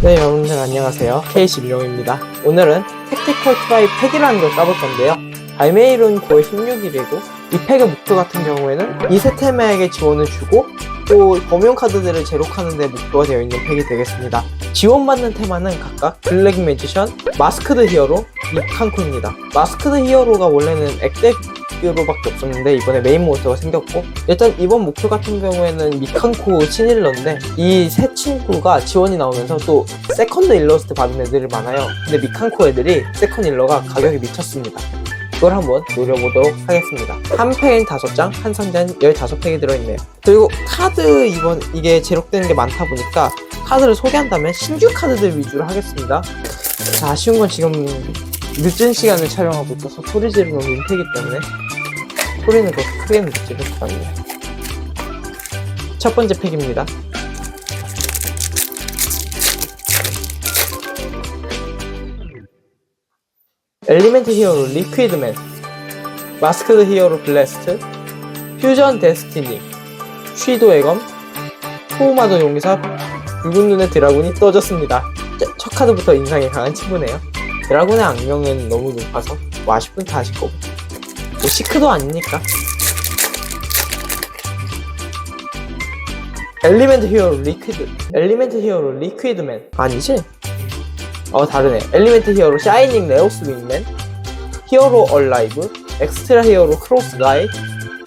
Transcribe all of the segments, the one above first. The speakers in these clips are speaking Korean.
네 여러분들 안녕하세요. K16입니다. 오늘은 택티컬 트라이 팩이라는 걸 까볼 건데요. 발매일은 9월 16일이고 이 팩의 목표 같은 경우에는 2세 테마에게 지원을 주고 또 범용 카드들을 제록하는 데 목표가 되어 있는 팩이 되겠습니다. 지원받는 테마는 각각 블랙 매지션, 마스크드 히어로, 립칸코입니다. 마스크드 히어로가 원래는 액덱 으로밖에 없었는데 이번에 메인 몬스터가 생겼고 일단 이번 목표 같은 경우에는 미칸코 친일러인데 이 세 친구가 지원이 나오면서 또 세컨드 일러스트 받은 애들이 많아요. 근데 미칸코 애들이 세컨드 일러가 가격이 미쳤습니다. 그걸 한번 노려보도록 하겠습니다. 한 팩엔 5장, 한 상자는 15팩이 들어있네요. 그리고 카드 이번 이게 제록되는 게 많다 보니까 카드를 소개한다면 신규 카드들 위주로 하겠습니다. 자 아쉬운 건 지금 늦은 시간을 촬영하고 있어서 소리 지르면 민폐이기 때문에 소리는 그렇게 크게 것 같네요. 첫 번째 팩입니다. 엘리멘트 히어로 리퀴드맨 마스크드 히어로 블래스트 퓨전 데스티니 쉬도의 검 포우마도 용기사 붉은 눈의 드라군이 떠졌습니다. 자, 첫 카드부터 인상이 강한 친구네요. 드라군의 악명은 너무 높아서 뭐 아실 분다 아실 거고 뭐 시크도 아니니까. 엘리멘트 히어로 리퀴드. 엘리멘트 히어로 리퀴드맨. 아니지? 어 다르네. 엘리멘트 히어로 샤이닝 레오스 윙맨 히어로 얼라이브 엑스트라 히어로 크로스 가이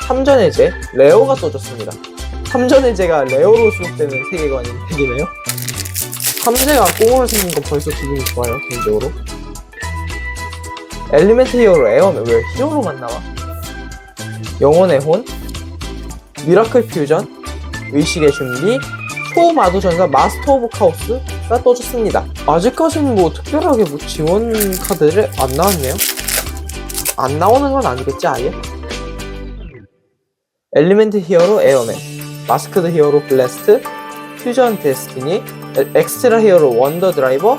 삼전의 제 레오가 떠졌습니다. 삼전의 제가 레오로 수록되는 세계관인 팩이네요. 삼재가 꽁으로 생긴 건 벌써 기분이 좋아요 개인적으로 엘리멘트 히어로 에어맨 왜 히어로만 나와 영혼의 혼 미라클 퓨전 의식의 준비 초마도 전사 마스터 오브 카오스가 떠졌습니다. 아직까지는 뭐 특별하게 뭐 지원 카드를 안 나왔네요. 안 나오는 건 아니겠지 아예? 엘리멘트 히어로 에어맨, 마스크드 히어로 블래스트, 퓨전 데스티니, 에- 엑스트라 히어로 원더 드라이버.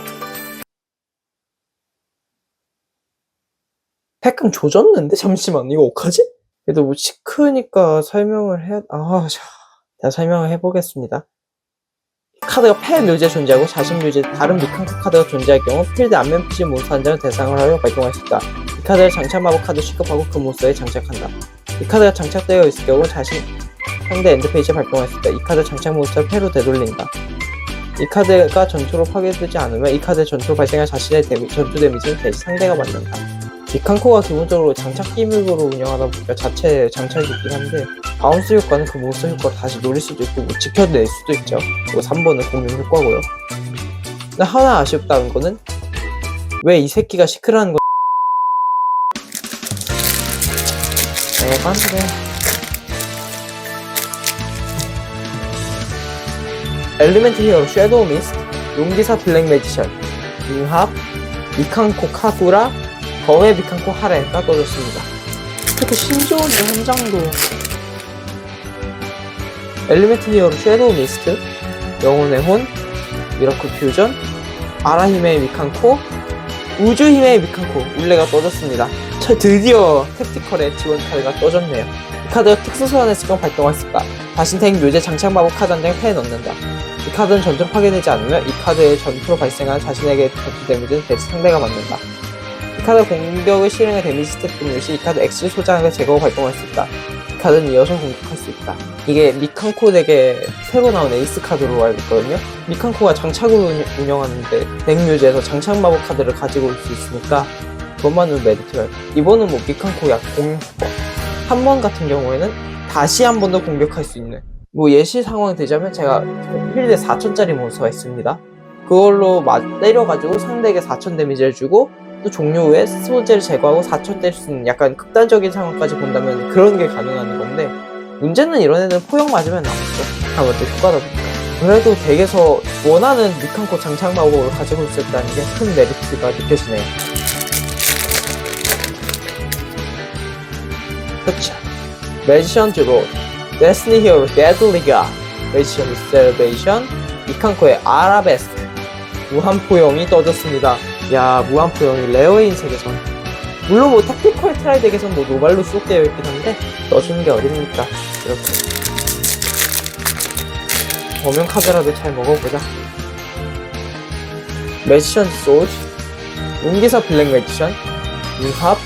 팩감 조졌는데 잠시만 이거 어떡하지? 그래도 뭐 시크니까 설명을 해. 아, 자, 제가 설명을 해보겠습니다. 카드가 패 묘지에 존재하고 자신 묘지에 다른 미칸코 카드가 존재할 경우 필드 안면 표시 몬스터 한 장을 대상을 하여 발동할 수 있다. 이 카드를 장착 마법 카드 취급하고 그 몬스터에 장착한다. 이 카드가 장착되어 있을 경우 자신 상대 엔드 페이지에 발동할 수 있다. 이 카드 장착 몬스터를 패로 되돌린다. 이 카드가 전투로 파괴되지 않으면 이 카드의 전투로 발생할 자신의 데미, 전투 데미지는 대신 상대가 받는다. 미칸코가 기본적으로 장착 기믹으로 운영하다 보니까 자체 장착이 있긴 한데 바운스 효과는 그 몬스터 효과를 다시 노릴 수도 있고 뭐 지켜낼 수도 있죠. 그리고 3번은 공룡 효과고요. 근데 하나 아쉽다는 거는 왜 이 새끼가 시크라는 거 네, 빤스네. 엘리멘트 히어로 섀도우 미스트, 용기사 블랙 매지션, 융합, 미칸코 카구라, 거회 미칸코 하렌가 떠졌습니다. 특히 신조어의 한 장도 엘리멘트 히어로 섀도우 미스트, 영혼의 혼, 미라클 퓨전, 아라힘의 미칸코, 우주힘의 미칸코, 울레가 떠졌습니다. 저 드디어 택티컬의 지원 카드가 떠졌네요. 이 카드가 특수 소환했을 경우 발동할 수 있다. 자신 탱 묘제 장착 마법 카드 한 장을 패에 넣는다. 이 카드는 전투로 파괴되지 않으면 이 카드의 전투로 발생한 자신에게 전투 데미지는 대신 상대가 맞는다. 이 카드 공격을 실행해 데미지 스탯 분율 시이 카드 X를 소장하여 제거하고 발동할 수 있다. 이 카드는 이어서 공격할 수 있다. 이게 미칸코 덱에 새로 나온 에이스 카드로 알고 있거든요. 미칸코가 장착으로 운- 운영하는데 덱 뮤즈에서 장착 마법 카드를 가지고 올 수 있으니까 그것만으로 메리트가 이번은 뭐 미칸코 약 공격 한번 같은 경우에는 다시 한 번 더 공격할 수 있는 뭐 예시 상황이 되자면 제가 필드에 4천짜리 몬스터가 있습니다. 그걸로 맞 때려가지고 상대에게 4천 데미지를 주고 또 종료 후에 소재를 제거하고 4천 뗄수 있는 약간 극단적인 상황까지 본다면 그런 게 가능한 건데 문제는 이런 애들은 포역 맞으면 나오죠. 아무래도 효과다 보니까. 그래도 덱에서 원하는 미칸코 장착 마법을 가지고 있었다는 게 큰 메리트가 느껴지네요. 그쵸. 매지션 드로, 데스니 히어로 데드리가, 매지션 셀베이션, 미칸코의 아라베스크, 무한포용이 떠졌습니다. 야, 무한포용이 레어인 세계선. 물론 뭐 택티컬 트라이 덱에선 뭐 노발로 수록되어 있긴 한데, 떠주는 게 어딥니까? 이렇게. 범용 카드라도 잘 먹어보자. 매지션 소드, 용기사 블랙 매지션, 융합,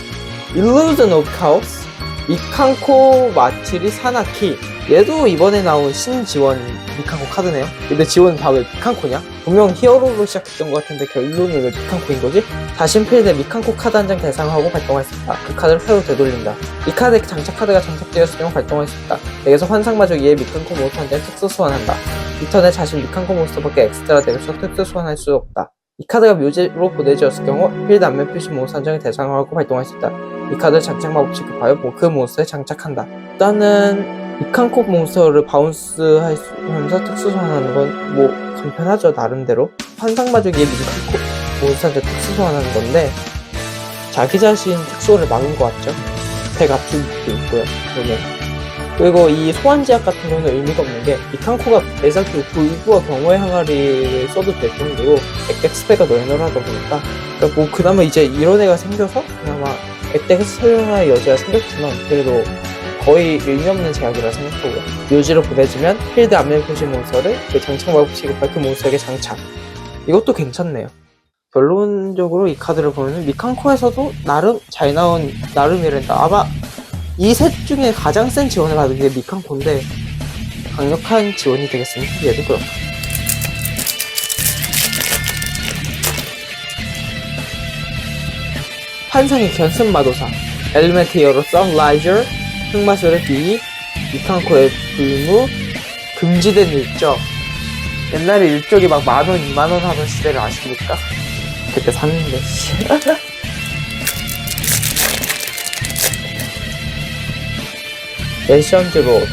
일루전 오브 카오스, 미칸코 마치리 사나키 얘도 이번에 나온 신지원 미칸코 카드네요 근데 지원은 다 왜 미칸코냐? 분명 히어로로 시작했던 것 같은데 결론은 왜 미칸코인 거지? 자신 필드에 미칸코 카드 한 장 대상하고 발동할 수 있다. 그 카드를 패로 되돌린다. 이 카드에 장착 카드가 장착되었을 경우 발동할 수 있다. 덱에서 환상 마저 이에 미칸코 몬스터 한 장 특수 소환한다. 이 턴에 자신 미칸코 몬스터밖에 엑스트라 덱에서 특수 소환할 수 없다. 이 카드가 묘지로 보내졌을 경우 필드 앞면 표시 몬스터 한 장을 대상하고 발동할 수 있다. 이 카드를 장착 마법 취급하여 뭐그 몬스터에 장착한다. 일단은 미칸코 몬스터를 바운스 할 수, 하면서 특수 소환하는 건 뭐 간편하죠 나름대로. 환상마족의 미칸코 몬스터한테 특수 소환하는 건데 자기 자신 특수를 막은 것 같죠? 백 압축도 있고요 여기 그리고 이 소환 제약 같은 경우는 의미가 없는 게 미칸코가 애사키 돌부와 경호의 항아리를 써도 될 정도로 액덱 스펙가 널널하다 보니까. 그러니까 뭐 그나마 이제 이런 애가 생겨서 그나마 액덱에서 사용할 여지가 생겼지만 그래도 거의 의미 없는 제약이라 생각하고요. 묘지로 보내주면 필드 앞면 표시 몬스터를 그 장착 마법 취급할 그 몬스터에게 장착. 이것도 괜찮네요. 결론적으로 이 카드를 보면 미칸코에서도 나름 잘 나온 나름이란다. 아마 이 셋 중에 가장 센 지원을 받은 게 미칸코인데 강력한 지원이 되겠습니다. 얘도 그렇고. 환상의 견습 마도사 엘리멘트 히어로 썬라이저 흑마술의 비 미칸코의 불무 금지된 일적 옛날에 일적이 막 만원, 이만원 하던 시대를 아십니까? 그때 샀는데 씨. 내션즈 로드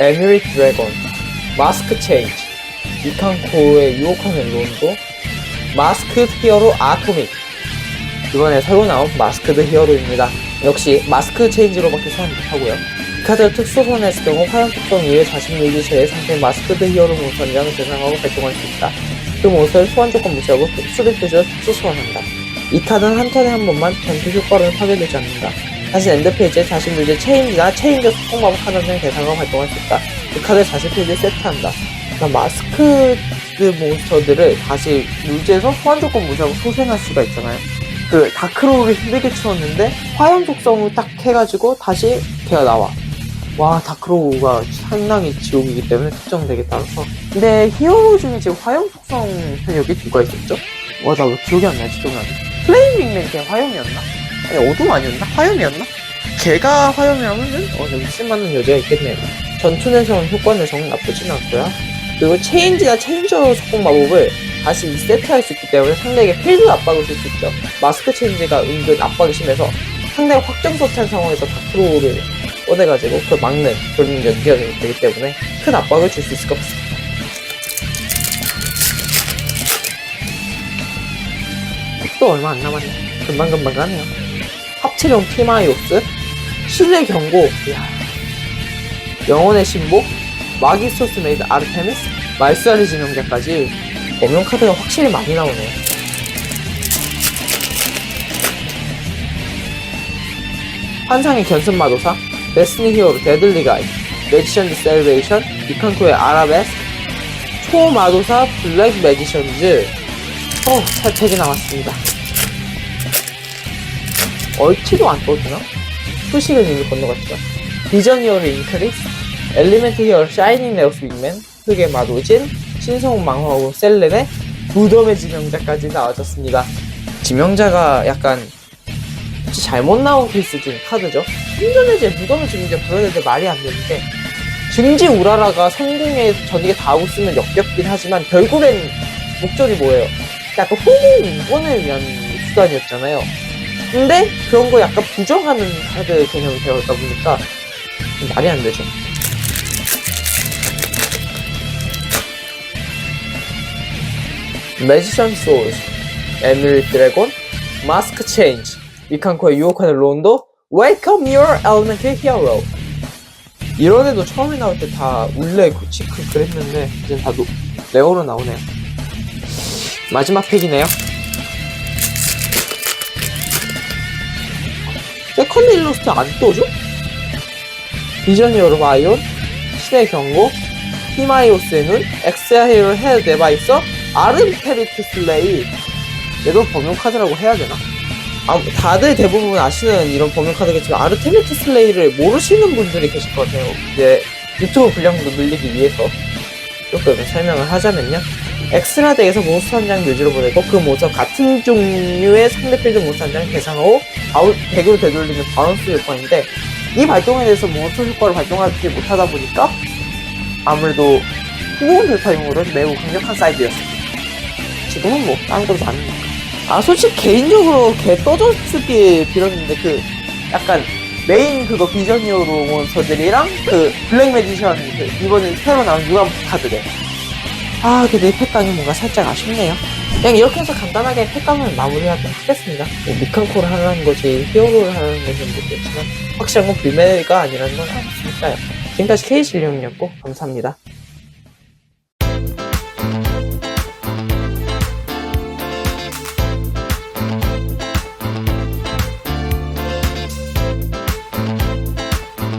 에미릿 드래곤 마스크 체인지 미칸코의 유혹하는 론도 마스크 히어로 아토믹 이번에 새로 나온 마스크드 히어로입니다. 역시 마스크 체인지로밖에 소환 못하고요. 이 카드를 특수 소환했을 경우 화염 특성 이외 자신 유지 제외 상태 마스크 드 히어로 몬스터이라는 대상하고 발동할 수 있다. 그 몬스터를 소환 조건 무시하고 수리 표시로 특수 소환한다. 이 카드는 한 턴에 한 번만 전투 효과로는 파괴되지 않는다. 다시 엔드 페이지에 자신 유지 체인지나 체인저 소통 마법 카드 등 대상으로 발동할 수 있다. 이 카드를 자신 페이지에 세트한다. 그러니까 마스크 드 몬스터들을 다시 유지해서 소환 조건 무시하고 소생할 수가 있잖아요. 그 다크로우를 힘들게 치웠는데 화염 속성을 딱 해가지고 다시 걔가 나와. 와 다크로우가 상당히 지옥이기 때문에 특정되게 따라서. 근데 히어로 중에 지금 화염 속성 편력이 누가 있었죠? 와 나 왜 기억이 안 나지 기억나지? 플레이밍맨 걔 화염이었나? 아니 어둠 아니었나? 화염이었나? 걔가 화염이라면은 어 여기 쓸만한 여지가 있겠네요. 전투에서는 효과는 정 나쁘진 않고요. 그리고 체인지나 체인저 속공 마법을 다시 세트 할 수 있기 때문에 상대에게 필드 압박을 줄 수 있죠. 마스크 체인지가 은근 압박이 심해서 상대가 확정 소찬 상황에서 다크로우를 꺼내가지고 그걸 막는 그런 연기가 되기 때문에 큰 압박을 줄 수 있을 것 같습니다. 또 얼마 안 남았네. 금방금방 가네요. 합체령 티마이오스, 신의 경고, 이야. 영혼의 신복, 마기스토스 메이드 아르테미스, 말살의 지명자까지 범용 카드가 확실히 많이 나오네요. 환상의 견습 마도사, 데스니 히어로 데들리 가이, 매지션즈 셀베이션, 미칸코의 아라베스크, 초마도사 블랙 매지션즈, 어, 살책이 나왔습니다. 얼티도 안 떠주나? 수식은 이미 건너갔죠. 비전 히어로 인크리스, 엘리멘트 히어로 샤이닝 네오스 윙맨, 흑의 마도진, 신성 망화호 셀렌의 무덤의 지명자까지 나와줬습니다. 지명자가 약간 혹시 잘못 나온 케이스 중 카드죠. 신전해제 무덤의 지명자 그런 애들 말이 안 되는데 증지 우라라가 성공에 전이게 다 하고 쓰면 역겹긴 하지만 결국엔 목적이 뭐예요? 약간 호응 인권을 위한 수단이었잖아요. 근데 그런 거 약간 부정하는 카드 개념이 되었다 보니까 좀 말이 안 되죠. 매지션 소울스, 에밀리 드래곤, 마스크 체인지, 미칸코의 유혹하는 론도, 웰컴 유어 엘리멘트 히어로. 이런 애도 처음에 나올 때 다 울레 치크 그랬는데 이제 다 노, 레어로 나오네요. 마지막 팩이네요. 세컨드 일러스트 안 떠줘? 비전 히어로 아이온, 신의 경고, 히마이오스의 눈, 엑스야 히어로 헤드 데바이서, 아르테리트 슬레이 얘도 범용 카드라고 해야 되나? 아, 다들 대부분 아시는 이런 범용 카드겠지만 아르테미트 슬레이를 모르시는 분들이 계실 것 같아요. 이제 유튜브 분량도 늘리기 위해서 조금 설명을 하자면요. 엑스트라 덱에서 몬스터 한 장 묘지로 보내고 그 몬스터 같은 종류의 상대 필드 몬스터 한장 대상하고 아웃 덱으로 되돌리는 바운스 효과인데 이 발동에 대해서 몬스터 효과를 발동하지 못하다 보니까 아무래도 후공 돌파용으로 매우 강력한 사이드였습니다. 지금은 뭐 다른 것도 많으니까. 아 솔직히 개인적으로 개 떠줬기 빌었는데 그 약간 메인 그거 비전 히어로 몬스터들이랑 그 블랙 매지션 그 이번에 새로 나온 유감 카드들 아 근데 이 팩감이 뭔가 살짝 아쉽네요. 그냥 이렇게 해서 간단하게 팩감을 마무리하도록 하겠습니다 뭐 미칸코를 하라는 거지 히어로를 하라는 건지 모르겠지만 확실한 건 불매가 아니라는 건 알았으니까요. 지금까지 K실령이었고 감사합니다